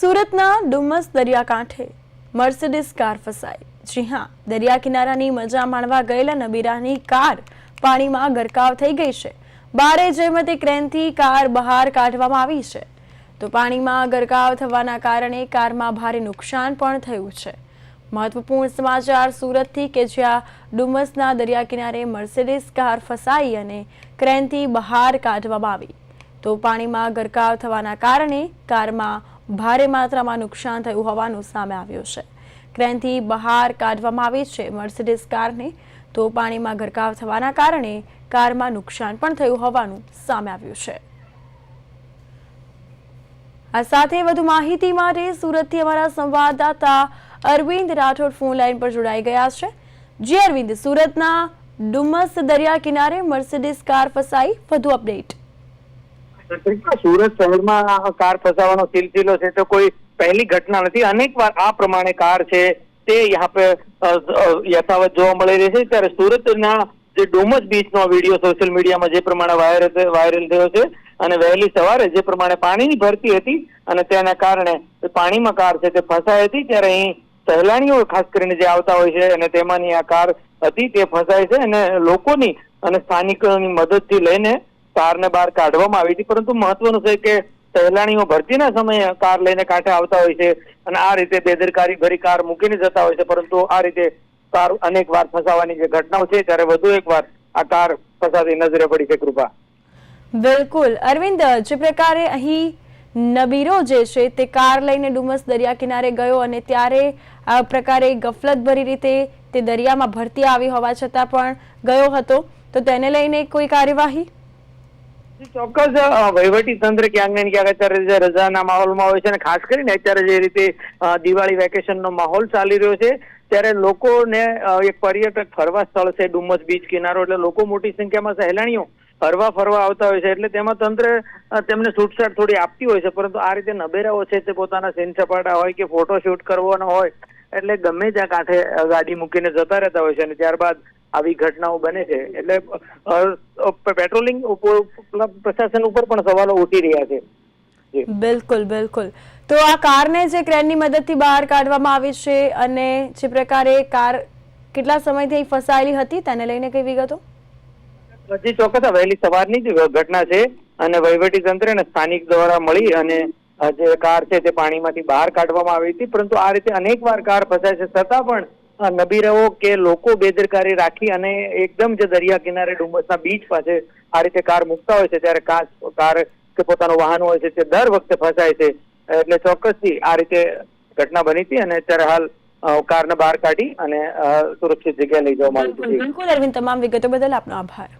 સુરતના ડુમસ દરિયાકાંઠે Mercedes car ફસાઈ. જી હા દરિયા કિનારાની મજા માણવા ગયેલા નબીરાની કાર પાણીમાં ગરકાવ થઈ ગઈ છે. બારે જેમતી ક્રેનથી કાર બહાર કાઢવામાં આવી છે. તો પાણીમાં ગરકાવ થવાના કારણે કારમાં ભારે નુકસાન પણ થયું છે. મહત્વપૂર્ણ સમાચાર સુરતથી કે જ્યાં ડુમસના દરિયા કિનારે મર્સિડીસ કાર ફસાઈ અને ક્રેનથી બહાર કાઢવામાં આવી. તો પાણીમાં ગરકાવ થવાના કારણે કારમાં ભારે માત્રામાં નુકસાન થયું હોવાનું સામે આવ્યું છે. ક્રેનથી બહાર કાઢવામાં આવી છે મર્સિડીઝ કારને, તો પાણીમાં ગરકાવ થવાના કારણે કારમાં નુકસાન પણ થયું હોવાનું સામે આવ્યું છે. આ સાથે વધુ માહિતી માટે સુરતથી અમારા સંવાદદાતા અરવિંદ રાઠોડ ફોન લાઈન પર જોડાઈ ગયા છે. જે અરવિંદ, સુરતના ડુમસ દરિયા કિનારે મર્સિડીઝ કાર ફસાઈ. વધુ અપડેટ. સુરત શહેરમાં કાર ફસાવાનો સિલસિલો છે તો કોઈ પહેલી ઘટના નથી. અનેક વાર આ પ્રમાણે કાર છે તે યહાં પે યથાવત જોવા મળી રહી છે. ત્યારે સુરતના જે ડુમસ બીચનો વીડિયો સોશિયલ મીડિયામાં જે પ્રમાણે વાયરલ વાયરલ થયો છે અને વહેલી સવારે જે પ્રમાણે પાણીની ભરતી હતી અને તેના કારણે પાણીમાં કાર છે તે ફસાઈ હતી, ત્યારે અહીં સહેલાણીઓ ખાસ કરીને જે આવતા હોય છે અને તેમાંની આ કાર હતી તે ફસાય છે અને લોકોની અને સ્થાનિકોની મદદથી લઈને કારને બહાર કાઢવામાં આવી હતી, પરંતુ મહત્વનું છે કે સહેલાણીઓ ભરતીના સમયે કાર લઈને કાંઠે આવતા હોય છે અને આ રીતે બેદરકારી ભરી કાર મૂકીને જતા હોય છે, પરંતુ આ રીતે કાર અનેક વાર ફસાવાની જે ઘટનાઓ છે, ત્યારે વધુ એક વાર આ કાર ફસાતી નજરે પડી છે, કૃપા. બિલકુલ. અરવિંદ, જે પ્રકારે અહીં નબીરો જે છે, તે કાર લઈને ડુમસ દરિયા કિનારે ગયો અને ત્યારે આ પ્રકારે ગફલત ભરી રીતે તે દરિયામાં ભરતી આવી હોવા છતાં પણ ગયો હતો. તો તેને લઈને કોઈ કાર્યવાહી? ચોક્કસ વહીવટી તંત્ર ક્યાંક ને ક્યાંક અત્યારે જે રજાના માહોલમાં હોય છે અને ખાસ કરીને અત્યારે જે રીતે દિવાળી વેકેશનનો માહોલ ચાલી રહ્યો છે, ત્યારે લોકોને એક પર્યટક ફરવા સ્થળ છે ડુમસ બીચ કિનારો, એટલે લોકો મોટી સંખ્યામાં સહેલાણીઓ ફરવા ફરવા આવતા હોય છે, એટલે તેમાં તંત્ર તેમને છૂટછાટ થોડી આપતી હોય છે, પરંતુ આ રીતે નબેરાઓ છે તે પોતાના સીન સપાટા હોય કે ફોટો શૂટ કરવાનો હોય, એટલે ગમે ત્યાં કાંઠે ગાડી મૂકીને જતા રહેતા હોય છે અને ત્યારબાદ આવી ઘટનાઓ બને છે. એટલે પેટ્રોલિંગ પ્રશાસન ઉપર પણ સવાલો ઉઠી રહ્યા છે. બિલકુલ બિલકુલ. તો આ કારને જે ક્રેનની મદદથી બહાર કાઢવામાં આવી છે અને જે પ્રકારે કાર કેટલા સમયથી ફસાયેલી હતી તેને લઈને કઈ વિગતો? હજી ચોક્કસ વહેલી સવારની જ ઘટના છે અને વહીવટી તંત્ર અને સ્થાનિક દ્વારા મળી અને આ જે કાર છે તે પાણીમાંથી બહાર કાઢવામાં આવી હતી. પરંતુ આ રીતે અનેક વાર કાર ફસાય છે છતાં પણ નબીરાઓ કે લોકો બેદરકારી રાખી અને એકદમ જે દરિયા કિનારે ડુમસના બીચ પાસે આ રીતે કાર મૂકતા હોય છે ત્યારે કાર કાર કે પોતાનું વાહન હોય છે તે દર વખતે ફસાય છે. એટલે ચોક્કસથી આ રીતે ઘટના બની હતી અને અત્યારે હાલ કારને બહાર કાઢી અને સુરક્ષિત જગ્યાએ લઈ જવામાં આવી બિલકુલ, અરવિંદ, તમામ વિગતો બદલ આપનો આભાર.